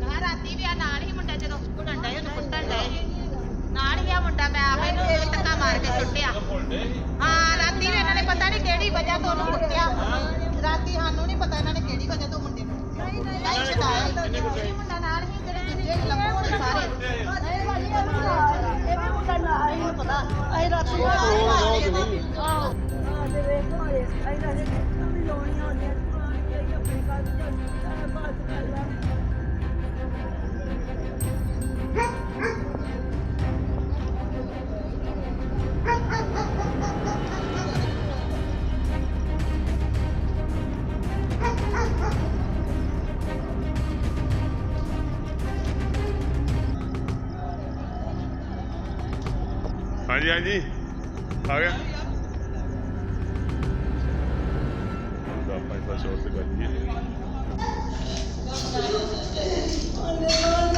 ਨਾ ਰਾਤੀ ਵੀ ਆ ਨਾਲ ਹੀ ਮੁੰਡਾ ਜਦੋਂ ਕੁੱਟਣ ਡਏ ਉਹਨੂੰ ਕੁੱਟਣ ਡਏ ਨਾਲ ਹੀ ਆ ਮੁੰਡਾ ਮੈਂ ਆਪ ਇਹ ਧੱਕਾ ਮਾਰ ਕੇ ਸੁੱਟਿਆ ਹਾਂ ਰਾਤੀ ਵੀ ਇਹਨਾਂ ਨੇ ਪਤਾ ਨਹੀਂ ਕਿਹੜੀ ਵਜ੍ਹਾ ਤੋਂ ਉਹਨੂੰ ਕੁੱਟਿਆ ਰਾਤੀ ਸਾਨੂੰ ਨਹੀਂ ਪਤਾ ਇਹਨਾਂ ਨੇ ਕਿਹੜੀ ਵਜ੍ਹਾ ਤੋਂ ਮੁੰਡੇ ਨੂੰ ਨਹੀਂ ਛਡਾਇਆ ਇਹ ਮੁੰਡਾ ਨਾਲ ਹੀ ਜਿਹੜੇ ਦੂਜੇ ਲੱਭੋ ਸਾਰੇ ਹਾਂਜੀ ਹਾਂਜੀ ਆ ਗਿਆ ਦਾ ਆਪਾਂ ਇਸ ਵਾਰ ਸ਼ੋਰ ਤੇ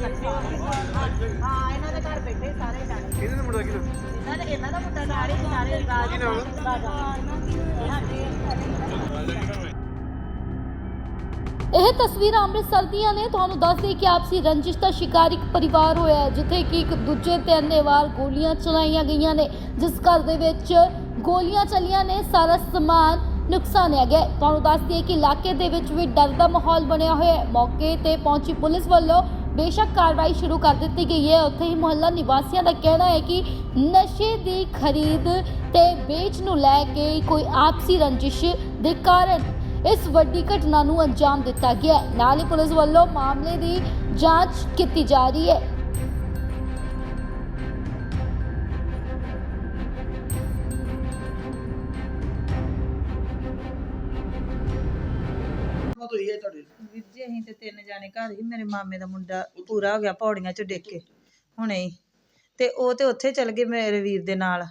ਹਾਂ ਇਹਨਾਂ ਦੇ ਘਰ ਬੈਠੇ ਸਾਰੇ ਜਾਣੇ ਇਹਦੇ ਮੁੰਡਾ ਕਿਹਦਾ ਇਹਨਾਂ ਦੇ ਇਹਨਾਂ ਦਾ ਮੁੰਡਾ ਨਾਲ ਹੀ ਸਾਰੇ ਰਾਜ ਕੀ ਨਾਮ ਇਹ ਤਸਵੀਰਾਂ ਅੰਮ੍ਰਿਤਸਰ ਦੀਆਂ ਨੇ। ਤੁਹਾਨੂੰ ਦੱਸ ਦੇਈਏ ਕਿ ਆਪਸੀ ਰੰਜਿਸ਼ ਦਾ ਸ਼ਿਕਾਰ ਇੱਕ ਪਰਿਵਾਰ ਹੋਇਆ ਹੈ, ਜਿੱਥੇ ਕਿ ਇੱਕ ਦੂਜੇ ਤੇ ਅੰਨੇਵਾਰ ਗੋਲੀਆਂ ਚਲਾਈਆਂ ਗਈਆਂ ਨੇ, ਜਿਸ ਘਰ ਦੇ ਵਿੱਚ ਗੋਲੀਆਂ ਚੱਲੀਆਂ ਨੇ, ਸਾਰਾ ਸਮਾਨ ਨੁਕਸਾਨਿਆ ਗਿਆ ਹੈ। ਤੁਹਾਨੂੰ ਦੱਸ ਦਈਏ ਕਿ ਇਲਾਕੇ ਦੇ ਵਿੱਚ ਵੀ ਡਰ ਦਾ ਮਾਹੌਲ ਬਣਿਆ ਹੋਇਆ ਹੈ। ਮੌਕੇ ਤੇ ਪਹੁੰਚੀ ਪੁਲਿਸ ਵੱਲੋਂ ਬੇਸ਼ੱਕ ਕਾਰਵਾਈ ਸ਼ੁਰੂ ਕਰ ਦਿੱਤੀ ਗਈ ਹੈ। ਉੱਥੇ ਹੀ ਮੁਹੱਲਾ ਨਿਵਾਸੀਆਂ ਦਾ ਕਹਿਣਾ ਹੈ ਕਿ ਨਸ਼ੇ ਦੀ ਖਰੀਦ ਤੇ ਵੇਚ ਨੂੰ ਲੈ ਕੇ ਕੋਈ ਆਪਸੀ ਰੰਜਿਸ਼ ਦੇ ਕਾਰਨ ਇਸ ਵੱਡੀ ਘਟਨਾ ਨੂੰ ਅੰਜਾਮ ਦਿੱਤਾ ਗਿਆ ਨਾਲ ਹੀ ਪੁਲਿਸ ਵੱਲੋਂ ਮਾਮਲੇ ਦੀ ਜਾਂਚ ਕੀਤੀ ਜਾ ਰਹੀ ਹੈ। ਤੋਂ ਹੀ ਹੈ ਤੁਹਾਡੇ ਵੀਰ ਜੀ ਅਸੀਂ ਤੇ ਤਿੰਨ ਜਾਣੇ ਘਰ ਹੀ ਮੇਰੇ ਮਾਮੇ ਦਾ ਮੁੰਡਾ ਪੂਰਾ ਹੋ ਗਿਆ ਪੌੜੀਆਂ 'ਚ ਡਿੱਗ ਕੇ ਹੁਣੇ ਹੀ। ਤੇ ਉਹ ਤੇ ਉੱਥੇ ਚਲ ਗਏ ਮੇਰੇ ਵੀਰ ਦੇ ਨਾਲ।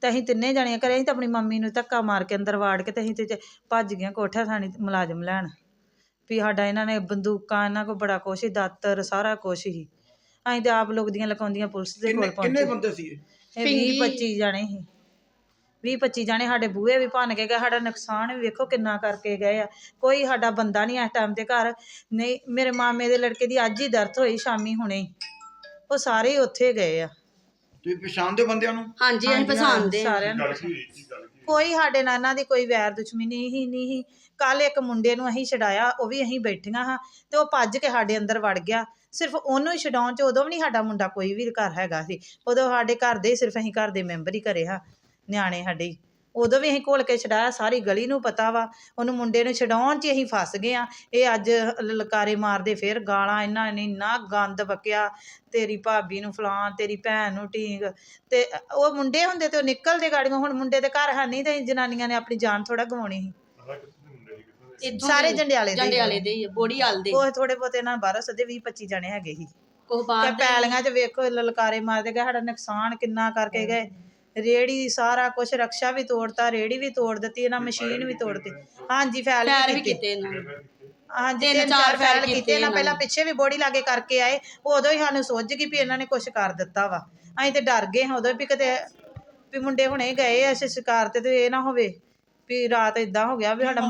ਤੇ ਅਸੀਂ ਤਿੰਨੇ ਜਾਣੀਆਂ ਘਰੇ ਅਸੀਂ ਤਾਂ ਆਪਣੀ ਮੰਮੀ ਨੂੰ ਧੱਕਾ ਮਾਰ ਕੇ ਅੰਦਰ ਵਾੜ ਕੇ ਤੇ ਅਸੀਂ ਤੇ ਚ- ਭੱਜ ਗਈਆਂ ਕੋਠਾ ਥਾਣੀ ਮੁਲਾਜ਼ਮ ਲੈਣ। ਵੀ ਸਾਡਾ ਇਹਨਾਂ ਨੇ ਬੰਦੂਕਾਂ ਇਹਨਾਂ ਕੋਲ ਬੜਾ ਕੁਛ ਸੀ ਦਾਤਰ ਸਾਰਾ ਕੁਛ ਹੀ ਅਸੀਂ ਤੇ ਆਪ ਲੋਕ ਦੀਆਂ ਲਕਾਉਂਦੀਆਂ ਪੁਲਿਸ ਦੇ ਕਿੰਨੇ ਕੋਲ ਕਿੰਨੇ ਪਹੁੰਚੇ। ਬੰਦੇ ਸੀ ਇਹ? ਇਹ 20 25 ਜਾਣੇ ਸੀ। 20 25 ਜਾਣੇ ਸਾਡੇ ਬੂਹੇ ਵੀ ਭੰਨ ਕੇ ਗਏ ਸਾਡਾ ਨੁਕਸਾਨ ਵੀ ਵੇਖੋ ਕਿੰਨਾ ਕਰਕੇ ਗਏ ਆ। ਕੋਈ ਸਾਡਾ ਬੰਦਾ ਨਹੀਂ ਇਸ ਟਾਈਮ ਤੇ ਘਰ। ਨਹੀਂ ਮੇਰੇ ਮਾਮੇ ਦੇ ਲੜਕੇ ਦੀ ਅੱਜ ਹੀ ਦਰਦ ਹੋਈ ਸ਼ਾਮੀ ਹੁਣੇ। ਹੀ। ਉਹ ਸਾਰੇ ਹੀ ਉੱਥੇ ਗਏ ਆ। ਤੁਸੀਂ ਪਛਾਣਦੇ ਬੰਦਿਆਂ ਨੂੰ? ਹਾਂਜੀ ਅਸੀਂ ਪਛਾਣਦੇ ਹਾਂ। ਸਾਰਿਆਂ ਨੂੰ। ਗੱਲ ਕੀ ਹੋਈ ਕੀ ਗੱਲ ਕੀ ਕੋਈ ਸਾਡੇ ਨਾਲ ਇਹਨਾਂ ਦੀ ਕੋਈ ਵੈਰ ਦੁਸ਼ਮਣੀ ਹੀ ਨਹੀਂ ਸੀ। ਕੱਲ ਇੱਕ ਮੁੰਡੇ ਨੂੰ ਅਸੀਂ ਛਡਾਇਆ ਉਹ ਵੀ ਅਸੀਂ ਬੈਠੀਆਂ ਹਾਂ ਤੇ ਉਹ ਭੱਜ ਕੇ ਸਾਡੇ ਅੰਦਰ ਵੜ ਗਿਆ। ਸਿਰਫ ਉਹਨੂੰ ਹੀ ਛਡਾਉਣ ਚ ਉਦੋਂ ਵੀ ਨਹੀਂ ਸਾਡਾ ਮੁੰਡਾ ਕੋਈ ਵੀ ਘਰ ਹੈਗਾ ਸੀ। ਉਦੋਂ ਸਾਡੇ ਘਰ ਦੇ ਹੀ ਸਿਰਫ ਅਸੀਂ ਘਰ ਦੇ ਮੈਂਬਰ ਹੀ ਘਰੇ ਹਾਂ। ਨਿਆਣੇ ਸਾਡੇ। ਉਦੋਂ ਵੀ ਅਸੀਂ ਘੋਲ ਕੇ ਛਡਾਇਆ ਸਾਰੀ ਗਲੀ ਨੂੰ ਪਤਾ ਵਾ। ਉਹਨੂੰ ਮੁੰਡੇ ਨੂੰ ਛਡਾਉਣ 'ਚ ਹੀ ਅਸੀਂ ਫਸ ਗਏ ਆ। ਇਹ ਅੱਜ ਲਲਕਾਰੇ ਮਾਰਦੇ ਫਿਰ ਗਾਲਾਂ ਇਹਨਾਂ ਨੇ ਇੰਨਾ ਗੰਦ ਬਕਿਆ ਤੇਰੀ ਭਾਬੀ ਨੂੰ ਫਲਾਂ ਤੇਰੀ ਭੈਣ ਨੂੰ ਢੀਂਗ। ਤੇ ਉਹ ਮੁੰਡੇ ਹੁੰਦੇ ਤੇ ਉਹ ਨਿਕਲਦੇ ਗਾੜੀਆਂ। ਹੁਣ ਮੁੰਡੇ ਦੇ ਘਰ ਹੈ ਨਹੀਂ ਤੇ ਜਨਾਨੀਆਂ ਨੇ ਆਪਣੀ ਜਾਨ ਥੋੜਾ ਗਵਾਉਣੀ ਸੀ। ਦੀ ਸਾਰੇ ਜੰਡਿਆਲੇ ਦੇ ਹੀ ਜੰਡਿਆਲੇ ਦੇ ਹੀ ਆ, ਬੋੜੀ ਹਾਲ ਦੇ ਉਹ ਥੋੜੇ ਬਹੁਤੇ ਇਹਨਾਂ ਬਾਹਰੋਂ ਸਦੇ 20 25 ਜਣੇ ਹੈਗੇ ਸੀ। ਕੋਹ ਤੇ ਬਾਹਰ ਦੇ ਪੈਲੀਆਂ 'ਚ ਵੇਖੋ ਲਲਕਾਰੇ ਮਾਰਦੇ ਗਏ ਸਾਡਾ ਨੁਕਸਾਨ ਕਿੰਨਾ ਕਰਕੇ ਗਏ। ਰੇੜੀ ਸਾਰਾ ਕੁਝ ਰਕਸ਼ਾ ਵੀ ਤੋੜਤਾ ਰੇੜੀ ਵੀ ਤੋੜ ਦਿੱਤੀ ਇਹਨਾਂ ਮਸ਼ੀਨ ਵੀ ਤੋੜਤੀ ਹਾਂਜੀ ਫੈਲ ਪੈਰ ਵੀ ਕੀਤੇ। ਇਹਨਾਂ ਨੇ। ਹਾਂਜੀ ਤਿੰਨ ਤਿੰਨ ਚਾਰ ਫੈਲ ਕੀਤੇ ਨਾ ਇਹਨਾਂ ਪਹਿਲਾਂ। ਪਿੱਛੇ ਵੀ ਬੋਡੀ ਲਾਗੇ ਕਰਕੇ ਆਏ। ਉਦੋਂ ਹੀ ਸਾਨੂੰ ਸੁੱਝ ਗਈ ਵੀ ਇਹਨਾਂ ਨੇ ਕੁਝ ਕਰ ਦਿੱਤਾ ਵਾ। ਅਸੀਂ ਤੇ ਡਰ ਗਏ ਹਾਂ ਉਦੋਂ ਵੀ ਕਿਤੇ ਵੀ ਮੁੰਡੇ ਹੁਣੇ ਗਏ ਐ ਸ਼ਿਕਾਰ ਤੇ ਤੇ ਇਹ ਨਾ ਹੋਵੇ ਵੀ ਰਾਤ ਇਦਾਂ ਹੋ ਗਿਆ ਵੀ ਸਾਡਾ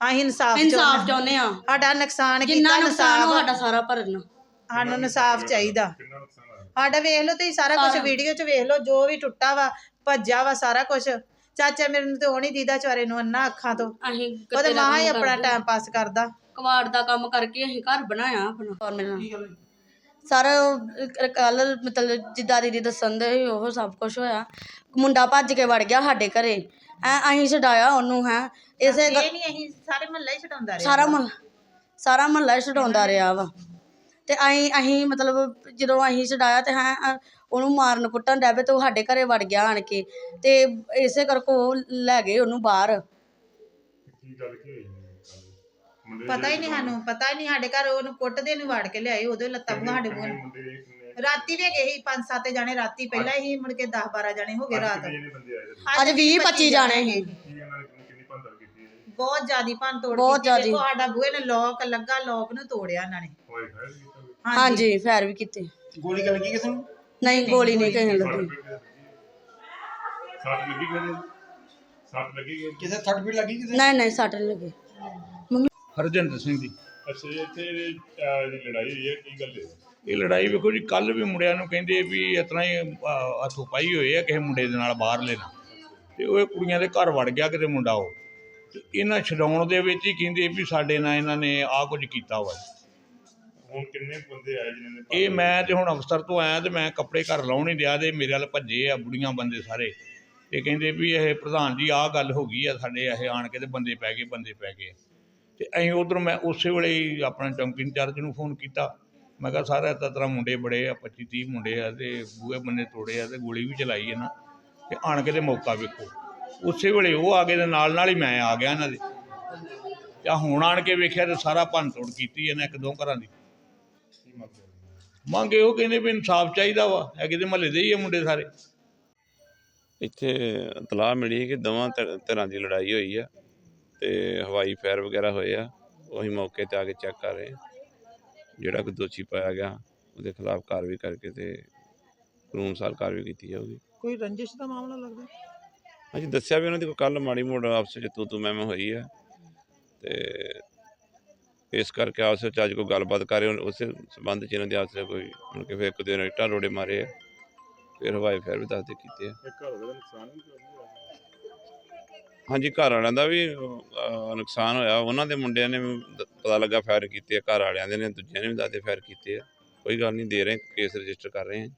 ਅਸੀਂ ਇਨਸਾਫ ਇਨਸਾਫ ਚਾਹੁੰਦੇ ਆ ਸਾਡਾ ਨੁਕਸਾਨ ਜਿੰਨਾ ਕੀਤਾ ਨੁਕਸਾਨ ਉਹ ਇਨਸਾਫ ਸਾਡਾ ਸਾਰਾ ਭਰਨ। ਸਾਨੂੰ ਇਨਸਾਫ ਚਾਹੀਦਾ। ਕਿੰਨਾ ਨੁਕਸਾਨ ਹੋਇਆ। ਸਾਡਾ ਵੇਖ ਲਓ ਤੁਸੀਂ ਸਾਰਾ ਕੁਝ ਸਾਰਾ। ਵੀਡੀਓ 'ਚ ਵੇਖ ਲਓ ਜੋ ਵੀ ਟੁੱਟਾ ਵਾ ਭੱਜਾ ਵਾ ਸਾਰਾ ਕੁਝ ਚਾਚਾ ਮੇਰੇ ਨੂੰ ਤੇ ਉਹ ਨਹੀਂ ਦੀਦਾ ਚਾਰੇ ਨੂੰ ਅੰਨਾ ਅੱਖਾਂ ਤੋਂ। ਅਸੀਂ ਉਹਦੇ ਮਾਂ ਹੀ ਆਪਣਾ। ਟਾਈਮ ਪਾਸ ਕਰਦਾ। ਕਵਾੜ ਦਾ ਕੰਮ ਕਰਕੇ ਅਸੀਂ ਘਰ ਬਣਾਇਆ ਆਪਣਾ। ਔਰ ਮੇਰੇ ਨਾਲ ਕੀ ਗੱਲ ਹੋਈ? ਸਰ ਕੱਲ ਮਤਲਬ ਜਿੱਦਾਂ ਦੀਦੀ ਦੱਸਣ ਦੇ ਉਹ ਸਭ ਕੁਝ ਹੋਇਆ। ਮੁੰਡਾ ਭੱਜ ਕੇ ਵੜ ਗਿਆ ਸਾਡੇ ਘਰੇ। ਐ ਅਸੀਂ ਛਡਾਇਆ ਉਹਨੂੰ ਹੈ। ਇਸੇ ਗ- ਇਹ ਨਹੀਂ ਅਸੀਂ ਸਾਰੇ ਮਹੱਲੇ ਹੀ ਛਡਾਉਂਦਾ ਰਿਹਾ ਸਾਰਾ ਮਹੱਲਾ ਸਾਰਾ ਮਹੱਲਾ ਛਡਾਉਂਦਾ ਰਿਹਾ ਵਾ। ਤੇ ਅਸੀਂ ਅਸੀਂ ਮਤਲਬ ਜਦੋਂ ਅਸੀਂ ਛਡਾਇਆ ਤੇ ਹਾਂ ਉਹਨੂੰ ਮਾਰਨ ਕੁੱਟਣ ਡੈ ਪਏ ਤੇ ਉਹ ਸਾਡੇ ਘਰੇ ਵੜ ਗਿਆ ਆਣ ਕੇ ਤੇ ਇਸੇ ਕਰਕੇ ਉਹ ਲੈ ਗਏ ਉਹਨੂੰ ਬਾਹਰ ਕੀ ਗੱਲ ਕੀ ਹੋਈ ਕੱਲ੍ਹ? ਮੁੰਡੇ ਪਤਾ ਹੀ ਨਹੀਂ ਸਾਨੂੰ ਪਤਾ ਹੀ ਨਹੀਂ ਸਾਡੇ ਘਰ ਉਹਨੂੰ ਕੁੱਟਦੇ ਨੂੰ ਵੜ ਕੇ ਲਿਆਏ ਉਹਦੇ ਲੱਤਾਂ ਬੂਹਾਂ ਸਾਡੇ ਕਿੰਨੇ ਮੂੰਹ ਮੁੰਡੇ ਕਿੰਨੇ ਰਾਤੀ ਵੀ ਗਏ ਸੀ ਪੰਜ ਸੱਤ ਜਾਣੇ ਰਾਤੀ ਪਹਿਲਾਂ ਹੀ ਮੁੜ ਕੇ 10 12 ਜਾਣੇ ਹੋ ਗਏ ਰਾਤ ਕਿੰਨੇ ਬੰਦੇ ਆਏ? ਅੱਜ 20 25 ਜਾਣੇ ਸੀ ਕੀ ਉਹਨਾਂ ਨੇ ਕਿੰਨੀ ਕਿੰਨੀ ਭੰਦਰ ਕੀਤੀ ਹੈ ਬਹੁਤ ਜ਼ਿਆਦੀ ਭੰਨ ਤੋੜ ਬਹੁਤ ਕੀਤੀ। ਜ਼ਿਆਦੀ। ਦੇਖੋ ਸਾਡਾ ਬੂਹੇ ਨੇ ਲੋਕ ਲੱਗਾ ਲੋਕ ਨੂੰ ਤੋੜਿਆ ਇਹਨਾਂ ਨੇ ਹੋਏ ਹਾਂਜੀ। ਫੈਰ ਵੀ ਕੀਤੇ। ਗੋਲੀ ਗੱਲ ਕੀ ਕਿਸੇ ਨੂੰ? ਨਹੀਂ ਗੋਲੀ ਨਹੀਂ ਕਿਸੇ ਨੂੰ ਲੱਗੀ। ਸੱਟ ਲੱਗੀ ਗਏ ਸੱਟ ਲੱਗੀ ਕਿਸੇ ਥਰਡ ਪੀੜ ਲੱਗੀ ਕਿਸੇ ਨਹੀਂ ਨਹੀਂ ਸੱਟ ਨਹੀਂ ਲੱਗੀ। ਹਰਜਿੰਦਰ ਸਿੰਘ ਦੀ ਅੱਛਾ ਜੀ, ਇੱਥੇ ਅਹ, ਜਿਹੜੀ ਲੜਾਈ ਹੋਈ ਹੈ ਕੀ ਗੱਲ ਹੈ ਇਹ ਲੜਾਈ ਵੇਖੋ ਜੀ ਕੱਲ ਵੀ ਮੁੰਡਿਆਂ ਨੂੰ ਕਹਿੰਦੇ ਵੀ ਤਰ੍ਹਾਂ ਹੀ ਅਹ, ਹੱਥੋਂ ਪਾਈ ਹੋਏ ਆ ਕਿਸੇ ਮੁੰਡੇ ਦੇ ਨਾਲ ਬਾਹਰ ਲੈਣਾ ਤੇ ਉਹ ਕੁੜੀਆਂ ਦੇ ਘਰ ਵੜ ਗਿਆ ਕਿਤੇ ਮੁੰਡਾ ਉਹ। ਤੇ ਇਹਨਾਂ ਛਡਾਉਣ ਦੇ ਵਿੱਚ ਹੀ ਕਹਿੰਦੇ ਵੀ ਸਾਡੇ ਨਾਲ ਇਹਨਾਂ ਨੇ ਆਹ ਕੁਝ ਕੀਤਾ ਵਾ। ਹੁਣ ਕਿੰਨੇ ਬੰਦੇ ਆਏ ਜਿਨ੍ਹਾਂ ਨੇ ਇਹ ਮੈਂ ਤੇ ਹੁਣ ਅਫਸਰ ਤੋਂ ਆਇਆ ਤੇ ਮੈਂ ਕੱਪੜੇ ਘਰ ਲਾਉਣ ਨਹੀਂ ਦਿਆ ਤੇ ਮੇਰੇ ਵੱਲ ਭੱਜੇ ਆ ਬੁੜੀਆਂ ਬੰਦੇ ਸਾਰੇ। ਤੇ ਕਹਿੰਦੇ ਵੀ ਇਹ ਪ੍ਰਧਾਨ ਜੀ ਆਹ ਗੱਲ ਹੋ ਗਈ ਆ ਸਾਡੇ ਇਹ ਆਣ ਕੇ ਤੇ ਬੰਦੇ ਪੈ ਗਏ ਬੰਦੇ ਪੈ ਗਏ। ਤੇ ਅਸੀਂ ਉਧਰ ਮੈਂ ਉਸੇ ਵੇਲੇ ਹੀ ਆਪਣਾ ਚੌਂਕੀ ਇੰਚਾਰਜ ਨੂੰ ਫੋਨ ਕੀਤਾ। ਮੈਂ ਕਿਹਾ ਸਾਰਾ ਤਾਂ ਤਰ੍ਹਾਂ ਮੁੰਡੇ ਬੜੇ ਆ 25 30 ਮੁੰਡੇ ਆ ਤੇ ਬੂਹੇ ਬੰਦੇ ਤੋੜੇ ਆ ਤੇ ਗੋਲੀ ਵੀ ਚਲਾਈ ਇਹਨਾਂ ਤੇ ਆਣ ਕੇ ਤੇ ਮੌਕਾ ਵੇਖੋ। ਉਸੇ ਵੇਲੇ ਉਹ ਆ ਗਏ ਤੇ ਨਾਲ ਨਾਲ ਹੀ ਮੈਂ ਆ ਗਿਆ ਇਹਨਾਂ ਦੇ। ਆਹ ਹੁਣ ਆਣ ਕੇ ਵੇਖਿਆ ਤੇ ਸਾਰਾ ਭੰਨ ਤੋੜ ਕੀਤੀ ਇਹਨਾਂ ਇੱਕ ਦੋ ਘਰਾਂ ਦੀ। ਮੰਗ ਇਹੋ ਕਹਿੰਦੇ ਵੀ ਇਨਸਾਫ ਚਾਹੀਦਾ ਵਾ ਇਹ ਕਿਤੇ ਮਹੱਲੇ ਦੇ ਹੀ ਆ ਮੁੰਡੇ ਸਾਰੇ। ਇੱਥੇ ਇਤਲਾਹ ਮਿਲੀ ਕਿ ਦੋਵਾਂ ਧਿਰ- ਦੀ ਲੜਾਈ ਹੋਈ ਆ ਤੇ ਹਵਾਈ ਫਾਇਰ ਵਗੈਰਾ ਹੋਏ ਆ ਉਹੀ ਮੌਕੇ ਤੇ ਆ ਕੇ ਚੈੱਕ ਕਰ ਰਹੇ। ਜਿਹੜਾ ਕੋਈ ਦੋਸ਼ੀ ਪਾਇਆ ਗਿਆ ਉਹਦੇ ਖਿਲਾਫ ਕਾਰਵਾਈ ਕਰਕੇ ਤੇ ਕਾਨੂੰਨ ਅਨੁਸਾਰ ਕਾਰਵਾਈ ਕੀਤੀ ਜਾਊਗੀ। ਕੋਈ ਰੰਜਿਸ਼ ਦਾ ਮਾਮਲਾ ਲੱਗਦਾ? ਹਾਂਜੀ ਦੱਸਿਆ ਵੀ ਉਹਨਾਂ ਦੀ ਕੋਈ ਕੱਲ ਮਾੜੀ ਮੋੜ ਆਪਸ ਵਿੱਚ ਤੂੰ ਤੂੰ ਮੈਂ ਮੈਂ ਹੋਈ ਆ ਤੇ ਇਸ ਕਰਕੇ ਆਪਸ ਵਿੱਚ ਅੱਜ ਕੋਈ ਗੱਲਬਾਤ ਕਰੇ ਉਸੇ ਸੰਬੰਧ ਚ ਇਹਨਾਂ ਦੀ ਆਪਸ ਵਿੱਚ ਕੋਈ ਹੁਣ ਕਿ ਫਿਰ ਇੱਕ ਦਿਨ ਇੱਟਾਂ ਰੋੜੇ ਮਾਰੇ ਆ ਫਿਰ ਹਵਾਈ ਫਾਇਰ ਵੀ ਦੱਸਦੇ ਕੀਤੇ ਆ। ਦਾ ਨੁਕਸਾਨ ਵੀ ਹਾਂਜੀ ਘਰ ਵਾਲਿਆਂ ਦਾ ਵੀ ਅਹ, ਨੁਕਸਾਨ ਹੋਇਆ ਉਹਨਾਂ ਦੇ ਮੁੰਡਿਆਂ ਨੇ ਵੀ ਦ- ਪਤਾ ਲੱਗਾ ਫਾਇਰ ਕੀਤੇ ਆ ਘਰ ਵਾਲਿਆਂ ਦੇ ਨੇ ਦੂਜਿਆਂ ਨੇ ਵੀ ਦਾਦੇ ਫਾਇਰ ਕੀਤੇ ਆ। ਕੋਈ ਗੱਲ ਨਹੀਂ ਦੇ ਰਹੇ ਕੇਸ ਰਜਿਸਟਰ ਕਰ ਰਹੇ ਹਾਂ